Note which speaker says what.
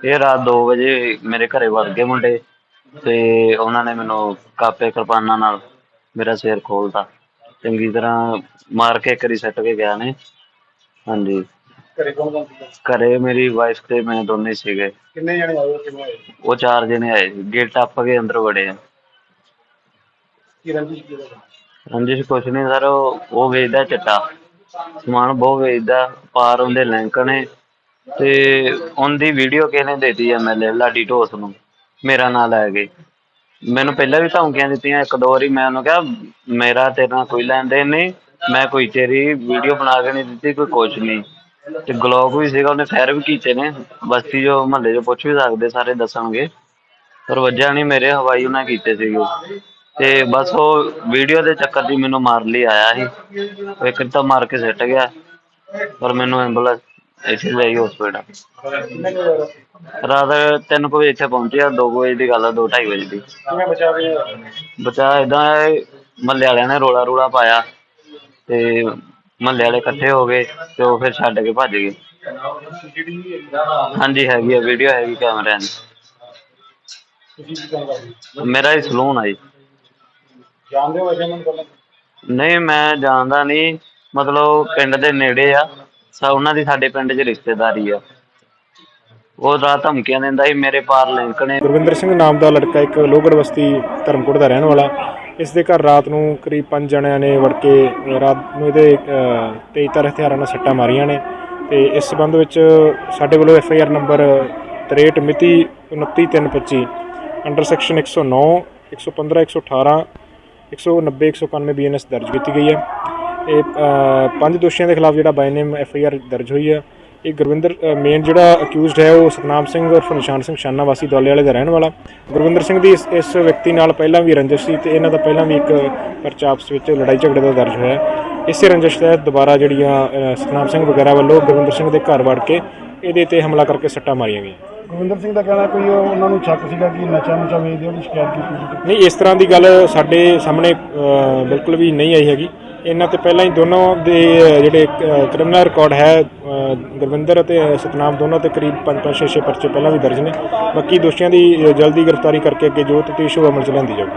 Speaker 1: ਇਹ ਰਾਤ 2 ਵਜੇ ਮੇਰੇ ਘਰੇ ਵੜ ਗਏ ਮੁੰਡੇ ਤੇ ਉਹਨਾਂ ਨੇ ਮੈਨੂੰ ਕਾਪੇ ਕਿਰਪਾਨਾਂ ਨਾਲ ਮੇਰਾ ਸਿਰ ਖੋਲਤਾ। ਚੰਗੀ ਤਰ੍ਹਾਂ ਮਾਰ ਕੇ ਕਰੀ ਸੱਟ ਕੇ ਗਿਆ ਨੇ। ਹਾਂਜੀ।
Speaker 2: ਘਰੇ ਕੌਣ ਕੌਣ ਸੀਗਾ?
Speaker 1: ਘਰੇ ਮੇਰੀ ਵਾਈਫ ਤੇ ਮੈਂ ਦੋਨੇ ਸੀਗੇ।
Speaker 2: ਕਿੰਨੇ ਜਣੇ ਆਏ ਹੋ ਕਿਵੇਂ ਆਏ?
Speaker 1: ਉਹ ਚਾਰ ਜਣੇ ਆਏ ਸੀ। ਗੇਟ ਟੱਪ ਕੇ ਅੰਦਰ ਵੜੇ ਆ।
Speaker 2: ਕੀ ਰੰਜਿਸ਼ ਕੀ ਦਾ
Speaker 1: ਰੰਜਿਸ਼ ਕੁਛ ਨਹੀਂ ਸਰ ਉਹ ਉਹ ਵੇਚਦਾ ਚਿੱਟਾ। ਸਮਾਨ ਬਹੁਤ ਵੇਚਦਾ। ਪਾਰ ਉਹਦੇ ਲਿੰਕ ਨੇ। ਤੇ ਉਹਦੀ ਵੀਡੀਓ ਕਿਹਨੇ ਦੇਤੀ ਐਮਐਲਏ ਲਾਡੀ ਢੋਸ ਨੂੰ। ਮੇਰਾ ਨਾਂ ਲੈ ਕੇ। ਮੈਨੂੰ ਪਹਿਲਾਂ ਵੀ ਧਮਕੀਆਂ ਦਿੱਤੀਆਂ, ਇੱਕ ਦੋ ਵਾਰੀ ਮੈਂ ਉਹਨੂੰ ਕਿਹਾ, ਮੇਰਾ ਤੇਰੇ ਨਾਲ ਕੋਈ ਲੈਣ ਦੇਣ ਨਹੀਂ, ਮੈਂ ਕੋਈ ਤੇਰੀ ਵੀਡੀਓ ਬਣਾ ਕੇ ਨਹੀਂ ਦਿੱਤੀ, ਕੋਈ ਕੁਛ ਨਹੀਂ। ਤੇ ਗਲੋਕ ਵੀ ਸੀਗਾ, ਉਹਨੇ ਫਾਇਰ ਵੀ ਕੀਤੇ ਨੇ। ਬਸਤੀ ਜੋ ਮਹੱਲੇ 'ਚ ਪੁੱਛ ਵੀ ਸਕਦੇ, ਸਾਰੇ ਦੱਸਣਗੇ। ਪਰ ਵੱਜਿਆ ਨਹੀਂ ਮੇਰੇ, ਹਵਾਈ ਉਹਨਾਂ ਕੀਤੇ ਸੀਗੇ। ਤੇ ਬਸ ਉਹ ਵੀਡੀਓ ਦੇ ਚੱਕਰ ਦੀ ਮੈਨੂੰ ਮਾਰ ਲਈ ਆਇਆ ਸੀ। ਇੱਕ ਤਾਂ ਮਾਰ ਕੇ ਸਿੱਟ ਗਿਆ, ਪਰ ਮੈਨੂੰ ਐਂਬੂਲੈਂਸ ਇੱਥੇ ਲਈ ਹਸਪੀਟਲ ਰਾਤ ਤਿੰਨ ਕੁ ਵਜੇ ਇੱਥੇ ਪਹੁੰਚਿਆ ਦੋ ਕੁ ਵਜੇ ਦੀ ਗੱਲ ਆ ਦੋ ਢਾਈ ਵਜੇ ਦੀ।
Speaker 2: ਕਿਵੇਂ ਬਚਾ ਰਹੇ
Speaker 1: ਬਚਾ ਇਦਾਂ ਮਹੱਲੇ ਵਾਲਿਆਂ ਨੇ ਰੋਲਾ ਰੂਲਾ ਪਾਇਆ ਤੇ ਮਹੱਲੇ ਵਾਲੇ ਇਕੱਠੇ ਹੋ ਗਏ ਤੇ ਉਹ ਫਿਰ ਛੱਡ ਕੇ ਭੱਜ ਗਏ। ਹਾਂਜੀ ਹੈਗੀ ਆ ਵੀਡੀਓ ਹੈਗੀ ਕੈਮਰਿਆਂ ਦੀ।
Speaker 2: ਤੁਸੀਂ ਕੀ ਕੰਮ ਕਰਦੇ
Speaker 1: ਮੇਰਾ ਹੀ ਸਲੂਨ ਆ ਜੀ।
Speaker 2: ਜਾਣਦੇ ਹੋ ਅਜੇ ਪਹਿਲਾਂ?
Speaker 1: ਨਹੀਂ ਮੈਂ ਜਾਣਦਾ ਨਹੀਂ ਮਤਲਬ ਪਿੰਡ ਦੇ ਨੇੜੇ ਆ। ਸਾ ਉਹਨਾਂ ਦੀ ਸਾਡੇ ਪਿੰਡ 'ਚ ਰਿਸ਼ਤੇਦਾਰੀ ਆ। ਉਹ ਰਾਤ ਧਮਕੀਆਂ ਦਿੰਦਾ ਸੀ ਮੇਰੇ ਪਾਰ ਲਿੰਕ ਨੇ
Speaker 3: ਗੁਰਵਿੰਦਰ ਸਿੰਘ ਨਾਮ ਦਾ ਲੜਕਾ ਇੱਕ ਲੋਹਗੜ੍ਹ ਬਸਤੀ ਧਰਮਕੋਟ ਦਾ ਰਹਿਣ ਵਾਲਾ ਇਸ ਦੇ ਘਰ ਰਾਤ ਨੂੰ ਕਰੀਬ ਪੰਜ ਜਣਿਆਂ ਨੇ ਵੜ ਕੇ ਰਾਤ ਨੂੰ ਇਹਦੇ ਅ, ਤੇਜ਼ ਧਾਰ ਹਥਿਆਰਾਂ ਨਾਲ ਸੱਟਾਂ ਮਾਰੀਆਂ ਨੇ। ਤੇ ਇਸ ਸਬੰਧ ਵਿੱਚ ਸਾਡੇ ਵੱਲੋਂ ਐਫ ਆਈ ਆਰ ਨੰਬਰ 63 ਮਿਤੀ 29325 ਅੰਡਰ ਸੈਕਸ਼ਨ 109 115 118 190 191 ਬੀਐਨਐਸ ਦਰਜ ਕੀਤੀ ਗਈ ਹੈ। ਇਹ ਪੰਜ ਦੋਸ਼ੀਆਂ ਦੇ ਖਿਲਾਫ ਜਿਹੜਾ ਬਾਈ ਨੇਮ ਐਫ ਆਈ ਆਰ ਦਰਜ ਹੋਈ ਹੈ। ਇਹ ਗੁਰਵਿੰਦਰ ਮੇਨ ਜਿਹੜਾ ਅਕਿਊਜ਼ਡ ਹੈ ਉਹ ਸਤਨਾਮ ਸਿੰਘ ਉਰਫ ਨਿਸ਼ਾਨ ਸਿੰਘ ਸ਼ਾਨਾ ਵਾਸੀ ਦੌਲੇ ਵਾਲੇ ਦਾ ਰਹਿਣ ਵਾਲਾ। ਗੁਰਵਿੰਦਰ ਸਿੰਘ ਦੀ ਇਸ ਇਸ ਵਿਅਕਤੀ ਨਾਲ ਪਹਿਲਾਂ ਵੀ ਰੰਜਿਸ਼ ਸੀ ਤੇ ਇਹਨਾਂ ਦਾ ਪਹਿਲਾਂ ਵੀ ਇੱਕ ਪਰਚਾ ਆਪਸ ਵਿੱਚ ਲੜਾਈ ਝਗੜੇ ਦਾ ਦਰਜ ਹੋਇਆ। ਇਸੇ ਰੰਜਿਸ਼ ਤਹਿਤ ਦੁਬਾਰਾ ਜਿਹੜੀਆਂ ਸਤਨਾਮ ਸਿੰਘ ਵਗੈਰਾ ਵੱਲੋਂ ਗੁਰਵਿੰਦਰ ਸਿੰਘ ਦੇ ਘਰ ਵੜ ਕੇ ਇਹਦੇ ਤੇ ਹਮਲਾ ਕਰਕੇ ਸੱਟਾਂ ਮਾਰੀਆਂ ਗਈਆਂ।
Speaker 2: ਗੁਰਵਿੰਦਰ ਸਿੰਘ ਦਾ ਕਹਿਣਾ ਕੋਈ ਉਹਨਾਂ ਨੂੰ ਸ਼ੱਕ ਸੀਗਾ ਕਿ ਨਸ਼ਾ ਨੁਸ਼ਾ ਵੇਚਦੇ ਉਹਦੀ ਸ਼ਿਕਾਇਤ ਕੀਤੀ
Speaker 3: ਨਹੀਂ ਇਸ ਤਰ੍ਹਾਂ ਦੀ ਗੱਲ ਸਾਡੇ ਸਾਹਮਣੇ ਬਿਲਕੁਲ ਵੀ ਨਹੀਂ ਆਈ ਹੈਗੀ। ਇਹਨਾਂ ਤੇ ਪਹਿਲਾਂ ਹੀ ਦੋਨੋਂ ਦੇ ਜਿਹੜੇ ਕ੍ਰਿਮੀਨਲ ਰਿਕਾਰਡ ਹੈ ਅ, ਗੁਰਵਿੰਦਰ ਅਤੇ ਸਤਨਾਮ ਦੋਨੋਂ ਤੇ ਕਰੀਬ 5-5 6-6 ਪਰਚੇ ਪਹਿਲਾਂ ਵੀ ਦਰਜ ਨੇ। ਬਾਕੀ ਦੋਸ਼ੀਆਂ ਦੀ ਜਲਦੀ ਗ੍ਰਿਫਤਾਰੀ ਕਰਕੇ ਅੱਗੇ ਜੋ ਤਫਤੀਸ਼ ਉਹ ਅਮਲ ਚ ਲੈਂਦੀ ਜਾਊਗੀ।